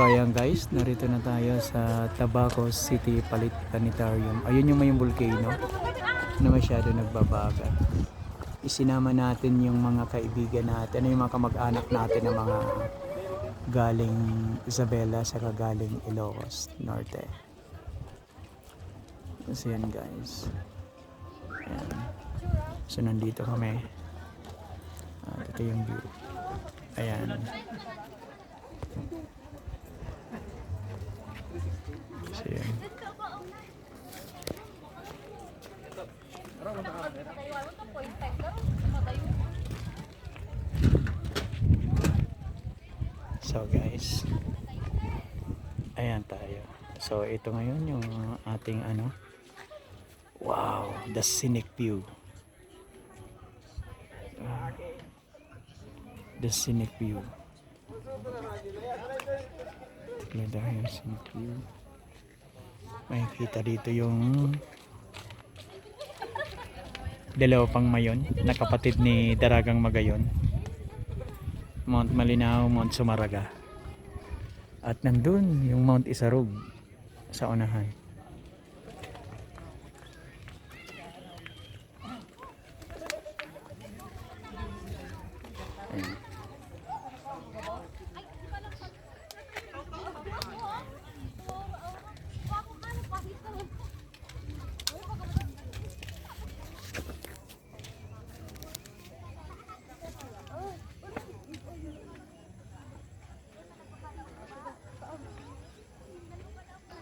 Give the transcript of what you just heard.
So ayan guys, narito na tayo sa Tabaco City Palit Planetarium. Ayun yung may volcano na masyado nagbabaga. Isinama natin yung mga kaibigan natin, yung mga kamag-anak natin na mga galing Isabela sa galing Ilocos Norte. Kasi yan guys. Ayan. So nandito kami. At ito yung view. Ayan. So. So guys, ayan tayo. So ito ngayon yung ating ano, wow, the scenic view. The scenic view. Ganda yung scenic view. Makikita dito yung dalawa pang mayon na kapatid ni Daragang Magayon. Mount Malinaw, Mount Sumaraga. At nandun yung Mount Isarog sa unahan. Ayan.